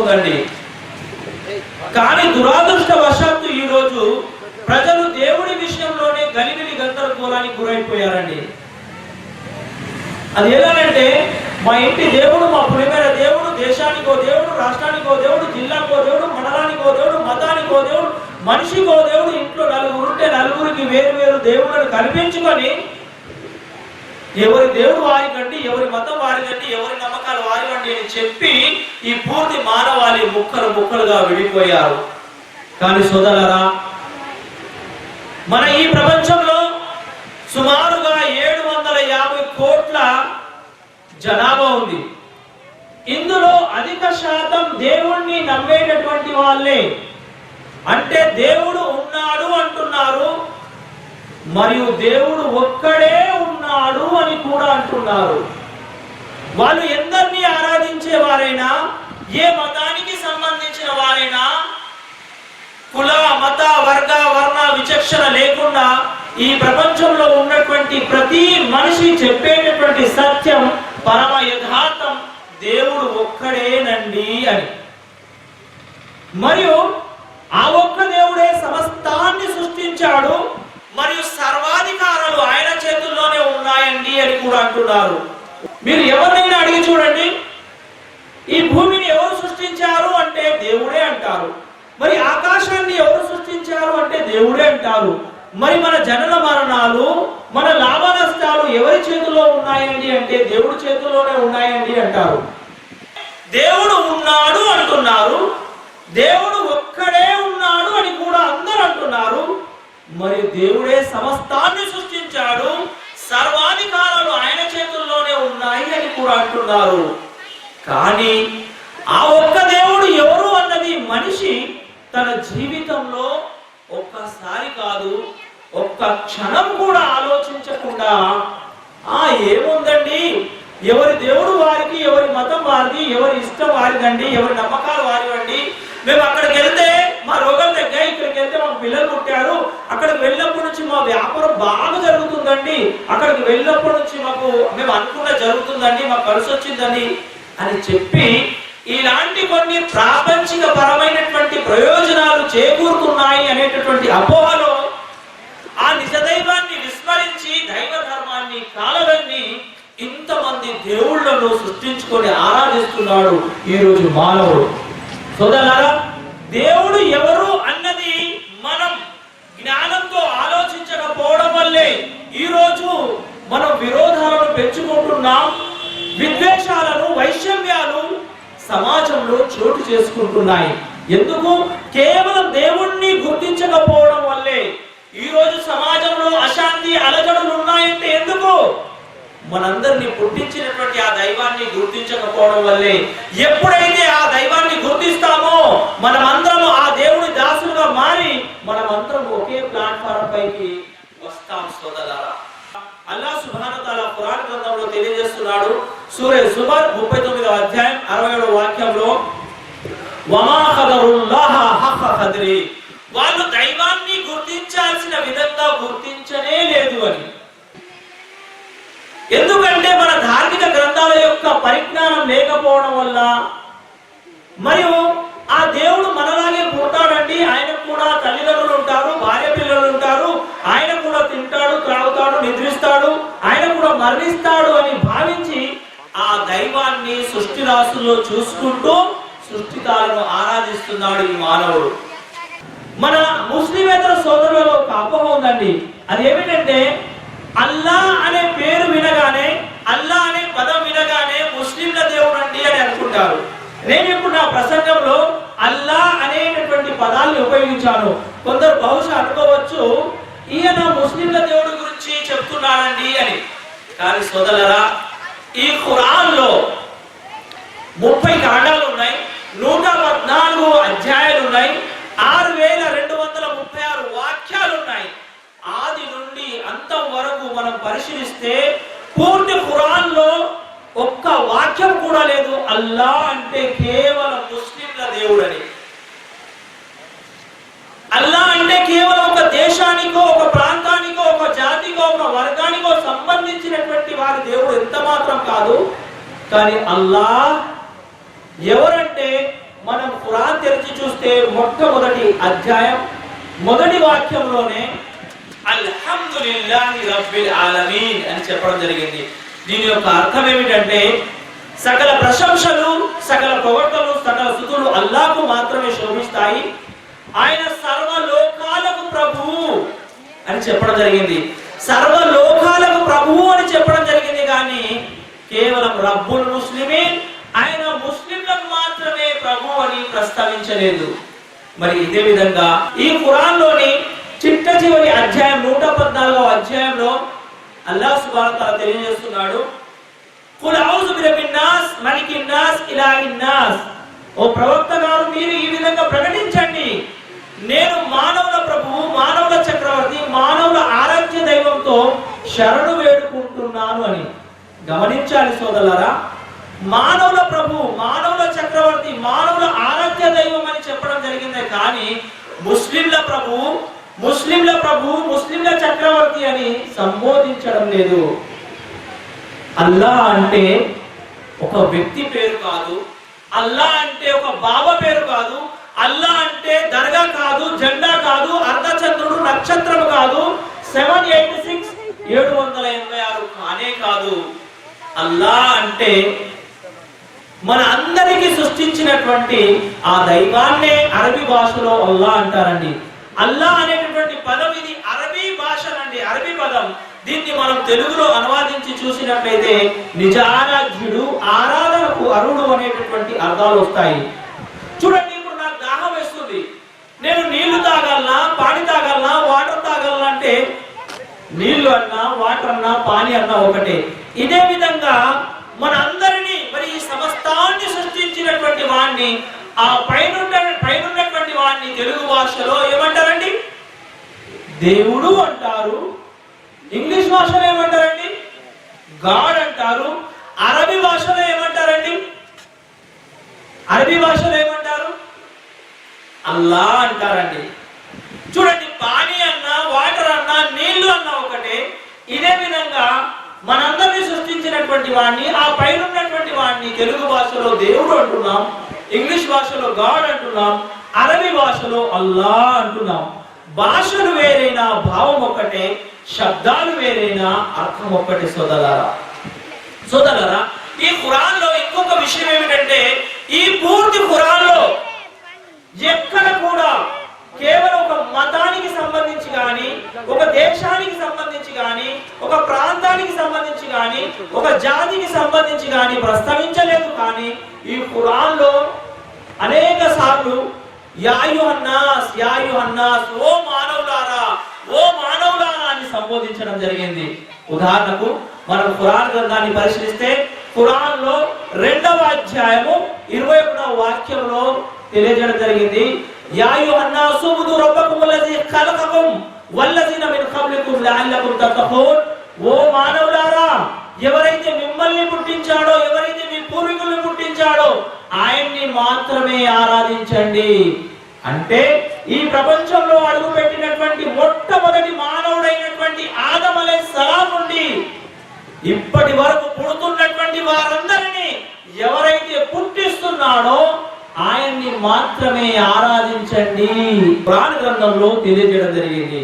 ఉందండి కానీ దురాదృష్టవశాత్తు ఈరోజు ప్రజలు దేవుడి విషయంలోనే గలిబిలి గందరగోళానికి గురైపోయారండి. అది ఎలాగంటే మా ఇంటి దేవుడు మా ప్రేమైన దేవుడు దేశానికో దేవుడు రాష్ట్రానికో దేవుడు జిల్లాకో దేవుడు మండలానికో దేవుడు మతానికో దేవుడు మనిషికో దేవుడు ఇంట్లో నలుగురు ఉంటే నలుగురికి వేరు వేరు దేవుళ్ళను కల్పించుకొని ఎవరి దేవుడు వారికండి ఎవరి మతం వారికండి ఎవరి నమ్మకాలు వారికండి చెప్పి ఈ పూర్తి మానవాళి ముక్కలు ముక్కలుగా విడిపోయారు. కానీ సోదరరా మన ఈ ప్రపంచంలో సుమారుగా ఏడు వందల యాభై కోట్ల జనాభా ఉంది. ఇందులో అధిక శాతం దేవుణ్ణి నమ్మేటటువంటి వాళ్ళే. అంటే దేవుడు ఉన్నాడు అంటున్నారు మరియు దేవుడు ఒక్కడే ఉన్నాడు అని కూడా అంటున్నారు. వాళ్ళు ఎందరినీ ఆరాధించే వారైనా ఏ మతానికి సంబంధించిన వారైనా కుల మత వర్గ వర్ణ విచక్షణ లేకుండా ఈ ప్రపంచంలో ఉన్నటువంటి ప్రతి మనిషి చెప్పేటటువంటి సత్యం పరమ యథార్థం దేవుడు ఒక్కడేనండి అని. మరియు ఆ ఒక్క దేవుడే సమస్తాన్ని సృష్టించాడు మరియు సర్వాధికారాలు ఆయన చేతుల్లోనే ఉన్నాయండి అని కూడా అంటున్నారు. మీరు ఎవరినైనా అడిగి చూడండి. ఈ భూమిని ఎవరు సృష్టించారు అంటే దేవుడే అంటారు. మరి ఆకాశాన్ని ఎవరు సృష్టించారు అంటే దేవుడే అంటారు. మరి మన జనన మరణాలు మన లాభ నష్టాలు ఎవరి చేతుల్లో ఉన్నాయండి అంటే దేవుడి చేతుల్లోనే ఉన్నాయండి అంటారు. దేవుడు ఉన్నాడు అంటున్నారు. దేవుడు ఒక్కడే ఉన్నాడు అని కూడా అందరూ అంటున్నారు. మరి దేవుడే సమస్తాన్ని సృష్టించాడు సర్వాధికారాలు ఆయన చేతుల్లోనే ఉన్నాయి అని కూడా అంటున్నారు కానీ ఆ ఒక్క దేవుడు ఎవరు అన్నది మనిషి తన జీవితంలో ఒక్కసారి కాదు ఒక్క క్షణం కూడా ఆలోచించకుండా ఆ ఏముందండి? ఎవరి దేవుడు వారికి ఎవరి మతం వారిది ఎవరి ఇష్టం వారిదండి ఎవరి నమ్మకాలు వారివండి. మేము అక్కడికి వెళ్తే మా రోగాలు తగ్గాయి ఇక్కడికి వెళ్తే మాకు పిల్లలు పుట్టారు. అక్కడికి వెళ్ళినప్పటి నుంచి మా వ్యాపారం బాగా జరుగుతుందండి. అక్కడికి వెళ్ళినప్పటి నుంచి మాకు మేము అనుకున్న జరుగుతుందండి మాకు కలిసి వచ్చిందని అని చెప్పి ఇలాంటి కొన్ని ప్రాపంచిక పరమైనటువంటి ప్రయోజనాలు చేకూరుతున్నాయి అనేటటువంటి అపోహలో ఆ నిజ దైవాన్ని విస్మరించి దైవ ధర్మాన్ని కాలవన్ని ఇంతమంది దేవుళ్ళను సృష్టించుకొని ఆరాధిస్తున్నాడు ఈ రోజు మానవుడు. సోదరులారా దేవుడు ఎవరు అన్నది మనం జ్ఞానంతో ఆలోచించకపోవడం వల్లే ఈ రోజు మనం విరోధాలను పెంచుకుంటున్నాం విద్వేషాలను వైషమ్యాలు సమాజంలో చోటు చేసుకుంటున్నాయి. ఎందుకు? కేవలం దేవుణ్ణి గుర్తించకపోవడం వల్ల ఈ రోజు సమాజంలో అశాంతి అలజడులు ఉన్నాయంటే ఎందుకు? మనందరినీ పుట్టించినటువంటి ఆ దైవాన్ని గుర్తించకపోవడం వల్లే. ఎప్పుడైతే ఆ దైవాన్ని గుర్తిస్తామో మనమందరం ఆ దేవుడి దాసులుగా మారి మనమందరం ఒకే ప్లాట్ఫారం పైకి వస్తాం సోదరులారా. అల్లా సుబ్హాన తాలా పురాణ గ్రంథంలో తెలియజేస్తున్నాడు. సూర్య సుమార్ ముప్పై తొమ్మిదవ అధ్యాయం అరవై ఏడవ వాక్యంలో వమా హక్క వాళ్ళు గుర్తించనే లేదు అని. ఎందుకంటే మన ధార్మిక గ్రంథాల యొక్క పరిజ్ఞానం లేకపోవడం వల్ల మరియు ఆ దేవుడు మనలాగే పుడతాడండి ఆయన కూడా తల్లిదండ్రులు ఉంటారు భార్య పిల్లలు ఉంటారు ఆయన కూడా తింటాడు త్రాగుతాడు నిద్రిస్తాడు ఆయన కూడా మరణిస్తాడు అని భావించి ఆ దైవాన్ని సృష్టి రాసుల్లో చూసుకుంటూ సృష్టితాలను ఆరాధిస్తున్నాడు ఈ మానవుడు మన ముస్లిమేతర సోదరులలో ఒక అపోహ ఉందండి అది ఏమిటంటే అల్లా అనే పేరు వినగానే అల్లా అనే పదం వినగానే ముస్లింల దేవుడు అండి అని అనుకుంటారు. నేను ఇప్పుడు నా ప్రసంగంలో అల్లా అనేటటువంటి పదాన్ని ఉపయోగించాను. కొందరు బహుశా అనుకోవచ్చు ఈయన ముస్లింల దేవుడి గురించి చెప్తున్నాడండి అని. కానీ సోదలరా ఈ ఖురాన్లో ముప్పై కాండాలు ఉన్నాయి నూట పద్నాలుగు అధ్యాయాలు ఉన్నాయి ఆరు వేల రెండు వందల ముప్పై ఆరు వాక్యాలు ఉన్నాయి. అంతం వరకు మనం పరిశీలిస్తే పూర్తి ఖురాన్లో ఒక్క వాక్యం కూడా లేదు. అల్లా అంటే కేవలం ముస్లింల దేవుడని. అల్లా అంటే కేవలం ఒక దేశానికో ఒక ప్రాంతానికో ఒక జాతికో ఒక వర్గానికో సంబంధించినటువంటి వారి దేవుడు ఎంత మాత్రం కాదు. కానీ అల్లా ఎవరంటే మనం ఖురాన్ తెరిచి చూస్తే మొట్టమొదటి అధ్యాయం మొదటి వాక్యంలోనే అల్హమ్దులిల్లాహి రబ్బిల్ ఆలమీన్ అని చెప్పడం జరిగింది. దీని యొక్క అర్థం ఏమిటంటే సకల ప్రశంసలు సకల పొగడ్తలు సకల స్థుతులు అల్లాకు మాత్రమే శోభిస్తాయి. ఆయన సర్వలోకాలకు ప్రభువు అని చెప్పడం జరిగింది. సర్వలోకాలకు ప్రభువు అని చెప్పడం జరిగింది కానీ కేవలం రబ్బుల్ ముస్లిమే ఆయన ముస్లింలకు మాత్రమే ప్రభు అని ప్రస్తావించలేదు. మరి ఇదే విధంగా ఈ ఖురాన్లోని చిట్ట చివరి అధ్యాయం నూట పద్నాలుగో అధ్యాయంలో అల్లా సుబ్హానహు తెలియజేస్తున్నాడు. కుల్ ఔజు బిరబ్బిన్ నాస్ మలికిన్ ఓ ప్రవక్త గారు మీరు ఈ విధంగా ప్రకటించండి. నేను మానవుల ప్రభువు మానవుల చక్రవర్తి మానవుల ఆరాధ్య దైవంతో శరణు వేడుకుంటున్నాను అని. గమనించాలి సోదరులారా మానవుల ప్రభు మానవుల చక్రవర్తి మానవుల ఆరాధ్య దైవం అని చెప్పడం జరిగిందే కానీ ముస్లింల ప్రభు ముస్లింల ప్రభు ముస్లింల చక్రవర్తి అని సంబోధించడం లేదు. అల్లా అంటే ఒక వ్యక్తి పేరు కాదు. అల్లా అంటే ఒక బాబా పేరు కాదు. అల్లా అంటే దర్గా కాదు జెండా కాదు అర్ధచంద్రుడు నక్షత్రం కాదు. సెవెన్ ఎయిట్ సిక్స్ ఏడు వందల ఎనభై ఆరు కానే కాదు. అల్లా అంటే మన అందరికీ సృష్టించినటువంటి ఆ దైవాన్నే అరబీ భాషలో అల్లా అంటారండి. అల్లా అనేటటువంటి పదం ఇది అరబీ భాష అండి అరబీ పదం. దీన్ని మనం తెలుగులో అనువాదించి చూసినట్లయితే నిజారాధ్యుడు ఆరాధనకు అరుడు అనేటటువంటి అర్థాలు వస్తాయి. చూడండి ఇప్పుడు నాకు దాహం వేస్తుంది. నేను నీళ్ళు తాగలనా పాని తాగలనా వాటర్ తాగలనా అంటే నీళ్ళు అన్నా వాటర్ అన్నా పాని అన్నా ఒకటే. ఇదే విధంగా మన అందరినీ మరి ఈ సమస్తాన్ని సృష్టించినటువంటి వాణ్ణి ఆ పైన పైన వాడిని తెలుగు భాషలో ఏమంటారండి? దేవుడు అంటారు. ఇంగ్లీష్ భాషలో ఏమంటారండి? గాడ్ అంటారు. అరబీ భాషలో ఏమంటారండి? అరబీ భాషలో ఏమంటారు? అల్లా అంటారండి. చూడండి పానీ అన్నా వాటర్ అన్నా నీళ్ళు అన్నా ఒకటే. ఇదే విధంగా మనందరినీ సృష్టించినటువంటి వాడిని ఆ పైన ఉన్నటువంటి వాడిని తెలుగు భాషలో దేవుడు అంటున్నాం ఇంగ్లీష్ భాషలో గాడ్ అంటున్నాం అరబీ భాషలో అల్లా అంటున్నాం. భాషలు వేరైనా భావం ఒక్కటే శబ్దాలు వేరైనా అర్థం ఒక్కటే సోదరారా సోదరారా ఈ ఖురాన్లో ఇంకొక విషయం ఏమిటంటే ఈ పూర్తి ఖురాన్లో ఎక్కడ కూడా కేవలం ఒక మతానికి సంబంధించి గాని ఒక దేశానికి సంబంధించి గాని ఒక ప్రాంతానికి సంబంధించి గాని ఒక జాతికి సంబంధించి గాని ప్రస్తావించలేదు కానీ ఈ ఖురాన్లో అనేక సార్లు యాయు అన్నాస్ యాయు అన్నాస్ ఓ మానవులారా ఓ మానవులారా అని సంబోధించడం జరిగింది. ఉదాహరణకు మనం ఖురాన్ గ్రంథాన్ని పరిశీలిస్తే ఖురాన్లో రెండవ అధ్యాయము ఇరవై ఒకటవ వాక్యంలో తెలియజేయడం జరిగింది. యాయుహన్నాసు బుదు రబ్బకుం అల్లజీ ఖలకకుం వల్లజీన మిన్ ఖబ్లికుం లఅల్లకుం తత్తఖూన్. ఓ మానవులారా ఎవరైతే మిమ్మల్ని పుట్టించాడో ఎవరైతే మీ పూర్వీకుల్ని పుట్టించాడో ఆయన్ని మాత్రమే ఆరాధించండి. అంటే ఈ ప్రపంచంలో అడుగుపెట్టినటువంటి మొట్టమొదటి మానవుడైనటువంటి ఆదమలే అలే సలాం నుండి ఇప్పటి వరకు పుడుతున్నటువంటి వారందరినీ ఎవరైతే పుట్టిస్తున్నాడో ఆయన్ని మాత్రమే ఆరాధించండి. ప్రాణ గ్రంథంలో తెలియజేయడం జరిగింది.